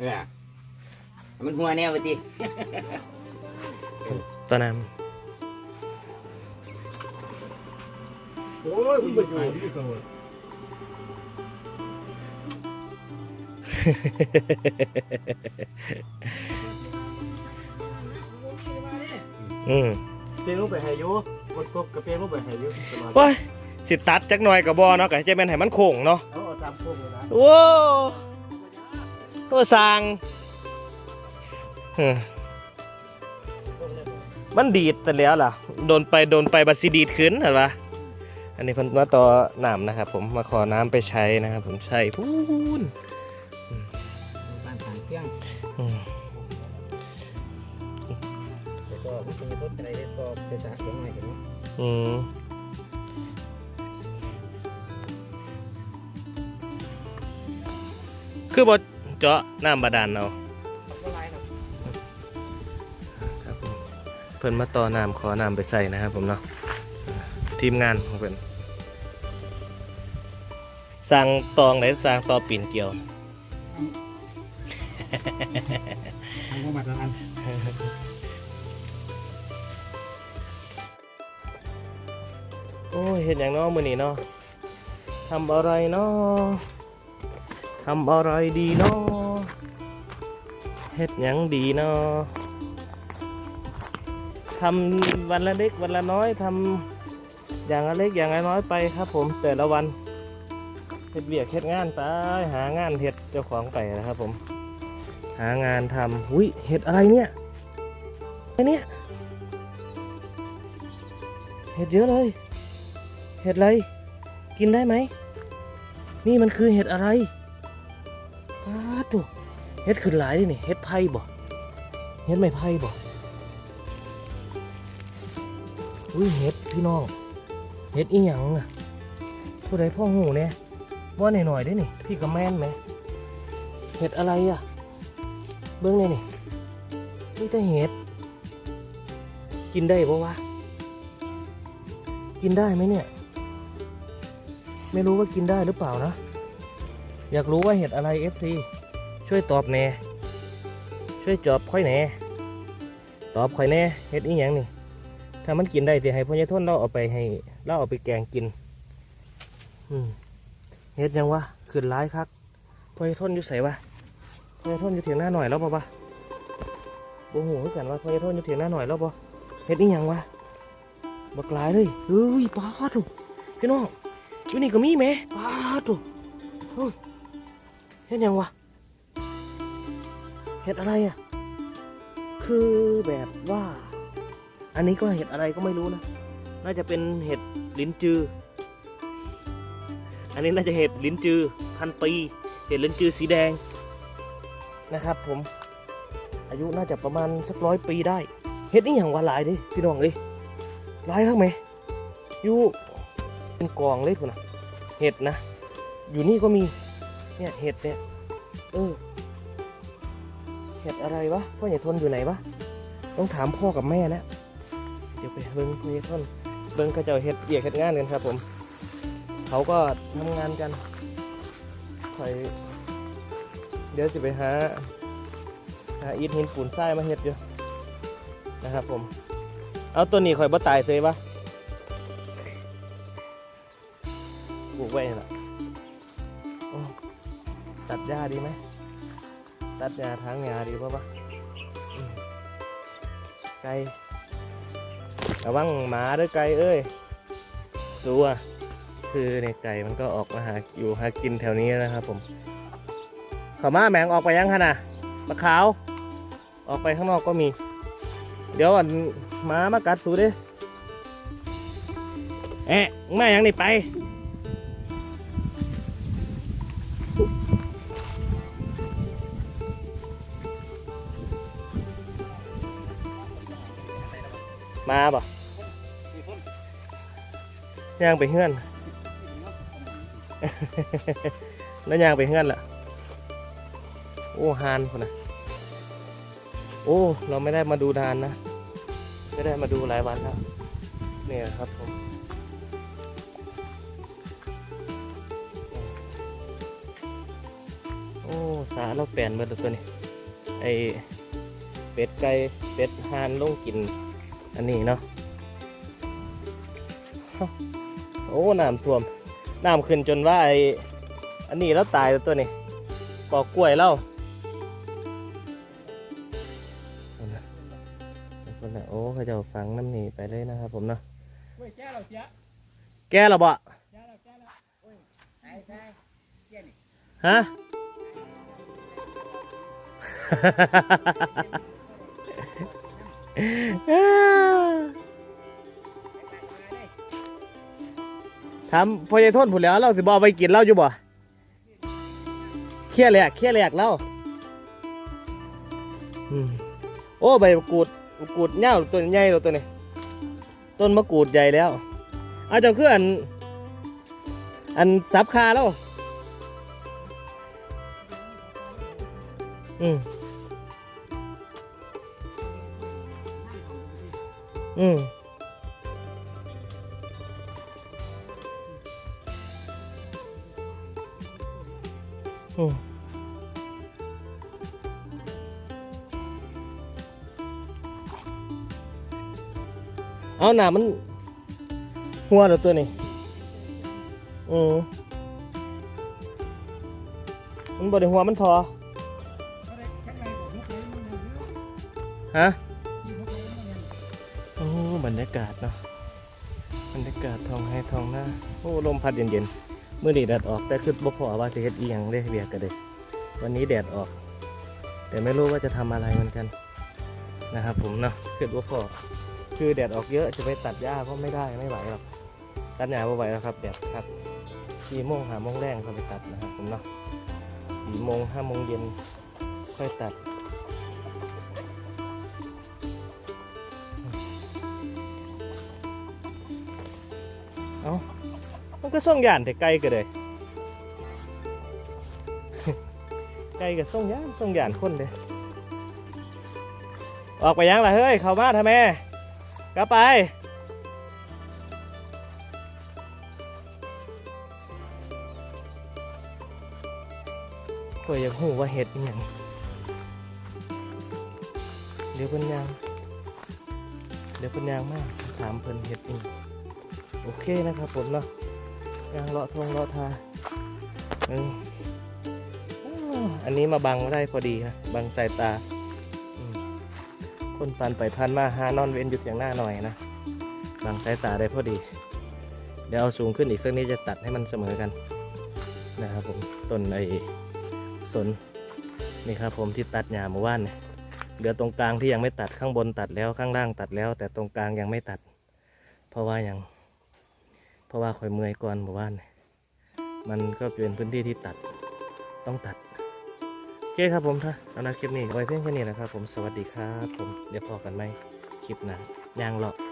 เออมันหัวแนวไปติตอนนั้นโอ้ยคุณไปอยู่ที่เขาอืมเปลงลงไปให้อยู่กดกบกับเปลงลงไปให้อยู่สบายว้ายสิตัดจักหน่อยกับบอเนาะก็ให้ใจแม่นให้มันโค้งเนาะเอาเอาตามพวกเลยนะโอ้ โอ้สร้างเออมันดีดแต่แล้วล่ะ โดนไปโดนไปบัดสิดีดขึ้นเห็นปะอันนี้เพิ่นมาต่อน้ำนะครับ ผมมาขอน้ำไปใช้นะครับ ผมใช้พูนบ้านทางเที่ยงอืมแต่ก็มันเป็นรถอะไรได้ก็เสียสละเสียหน่อยกันเนาะอืมคือบด เจาะน้ำบาดาลเอาก็ไรครับครับผมเพิ่นมาต่อน้ำขอน้ำไปใส่นะครับผมเนาะทีมงานของเพิ่นสร้างตองไหนสร้างต่อปีนเกี่ยวทางพวกมาทางอันโอ้ยเห็นอย่างเน้อมือนี้เนาะทำอะไรเนาะทำอะไรดีเนาะ เฮ็ดหยังดีเนาะทำวันละเล็กวันละน้อยทำอย่างละเล็กอย่างละน้อยไปครับผมแต่ละวันเฮ็ดเบียกเฮ็ดงานไปหางานเฮ็ดเจ้าของไปนะครับผม หางานทำอุ้ยเห็ดอะไรเนี่ยไอเนี่ยเห็ดเยอะเลย เห็ดอะไร กินได้ไหม นี่มันคือเห็ดอะไร เห็ดขึ้นหลายดินี่เห็ดไผ่บ่เห็ดไม่ไผ่บ่อุ้ยเห็ดพี่น้องเห็ดอีหยังอะผู้ใดพ่อหูเนี่ยว่าหน่อยๆได้นี่ พี่ก็แม่นไหมเห็ดอะไรอะ เบื้องนี่นี่นี่แต่เห็ด กินได้ปะวะ กินได้ไหมเนี่ย ไม่รู้ว่ากินได้หรือเปล่านะ อยากรู้ว่าเห็ดอะไร FC ช่วยตอบแหน่ช่วยจอบค่อยแหน่ตอบค่อยแน่เห็ดอีหยังนี่ ถ้ามันกินได้สิให้พ่อใหญ่ทนเราเอาไปให้เราเอาไปแกงกินอืมเห็ดยังวะขึ้นร้ายคักพ่อใหญ่ทนอยู่ใส่วะพ่อใหญ่ทนอยู่เถียงหน้าหน่อยแล้วปะปะบ่หูคือกันว่าพ่อใหญ่ทนอยู่เถียงหน้าหน่อยแล้วปะเห็ดอีหยังวะบักหลายเลยเฮ้ยปาดดูพี่น้องอยู่นี่ก็มีไหมปาดดูเฮ็ดยังวะ ห็ดอะไรอะ คือแบบว่า อันนี้ก็เห็ดอะไรก็ไม่รู้นะ น่าจะเป็นเห็ดลิ้นจือ อันนี้น่าจะเห็ดลิ้นจือ พันปี เห็ดลิ้นจือสีแดงนะครับ ผม อายุน่าจะประมาณสักร้อยปีได้ เห็ดนี่อย่างว่าหลายเดิพี่น้องเอ้ยหลายครับไหมอยู่เป็นกองเลยคุณนะเห็ดนะ อยู่นี่ก็มี เนี่ยเห็ดเนี่ย เออ เห็ดอะไรวะพ่อใหญ่ทนอยู่ไหนวะต้องถามพ่อกับแม่แล้วเดี๋ยวไปเบิ้งพ่อใหญ่ทนเบิ้งเขาเจะเห็ดเบียกเห็ดงานกันครับผม เขาก็ทำงานกันคอยเดี๋ยวจะไปหาหาอิฐหินปูนทรายมาเฮ็ดอยู่นะครับผม เอาตัวนี้คอยบ่ตายเลยวะปลูกไว้น่ะโอ้ตัดหญ้าดีไหม ตัดหญ้าทางหญ้าดีป่ะปะไก่ระวังหมาด้วยไก่เอ้ยตัวคือในไก่มันก็ออกมาหาอยู่หากินแถวนี้นะครับผมขอมาแมงออกไปยังขนาดมะขาว ออกไปข้างนอกก็มี เดี๋ยวอันหมามากัดสูดิเอ๊ะมึงมาอย่างนี้ไป มาบ่ย่างไปเฮือน แล้วย่างไปเฮือนล่ะ โอ้ฮานคนน่ะโอ้ เราไม่ได้มาดูนานนะ ไม่ได้มาดูหลายวันแล้ว เนี่ยครับผมโอ้ สาเราแปลนมาตัวนี้ ไอเป็ดไก่ เป็ดห่านลงกิน อันนี้เนาะโอ้น้ำท่วมน้ำขึ้นจนว่าไออันนี้แล้วตายแล้วตัวนี้กอกกล้วยเล่าเอานะเอานะโอ้เขาจะเอาฝังน้ำหนีไปเลยนะครับผมเนาะเว้ยแก้เราเจ๊แกและบ่แก้เราแก้เราโอ้ยใช่ใช่เกี้ยนี่ฮะ ถามพ่อใหญ่ทนผุนแล้วเราสิบอไปกินเหล้าอยู่บ่เคี่ยแหลกเคี่ยแหลกเหล้าอืมโอ้ใบมะกรูดมะกรูดเน่าตัวใหญ่เราตัวนี้ต้นมะกรูดใหญ่แล้วเอาเจ้าคืออัน อันสับคาแล้วอืม อืมอืมเอาหนามัน หัวเดี๋ยวตัวนี้อืมมันบไดหัวมันทอฮะ บรรยากาศเนาะบรรยากาศทองให้ทองหน้าโอ้ลมพัดเย็นๆมื่อนี้แดดออกแต่คือบ่พอว่าสิเฮ็ดอีหยังได้เบียกกันเลยวันนี้แดดออก แต่ไม่รู้ว่าจะทำอะไรเหมือนกันนะครับผมเนาะคือบ่พอคือแดดออกเยอะจะไปตัดหญ้าก็ไม่ได้ไม่ไหวหรอกตัดหญ้าไม่ไหวแล้วครับแดดครับสี่โมงหาโมงแรงเขาไปตัดนะครับผมเนาะสี่โมงห้าโมงเย็นค่อยตัด เอามันก็ส่งยานแต่ไกลก็เลยไกลกับส่งยานส่งยานคนเลยออกไปยังล่ะเฮ้ย เข้ามาทำไมกลับไปก็อยากหูว่าเห็ดอย่างเดี๋ยวเพิ่นยาง เดี๋ยวเพิ่นยางมากถามเพิ่นเห็ดอีก โอเคนะครับผมเนาะยางเลาะทงเลาะทาเอออันนี้มาบังไม่ได้พอดีครับบังสายตา คนผ่านไปผ่านมาหานอนเว้นหยุดอย่างหน้าหน่อยนะบังสายตาได้พอดี เดี๋ยวเอาสูงขึ้นอีกสักนิดจะตัดให้มันเสมอกันนะครับผมต้นไอ้สนนี่ครับผมที่ตัดหญ้าเมื่อวานเนี่ยเดี๋ยวตรงกลางที่ยังไม่ตัดข้างบนตัดแล้วข้างล่างตัดแล้ว แต่ตรงกลางยังไม่ตัด เพราะว่าย่าง เพราะว่าคอยเมื่อยก่อนหมู่บ้านนี่มันก็เป็นพื้นที่ที่ตัดต้องตัด โอเคครับผมถ้าเอาละคลิปนี้ไว้เพียงแค่นี้นะครับผมสวัสดีครับ ผมเดี๋ยวพอกันไหมคลิปหน้ายางหลอก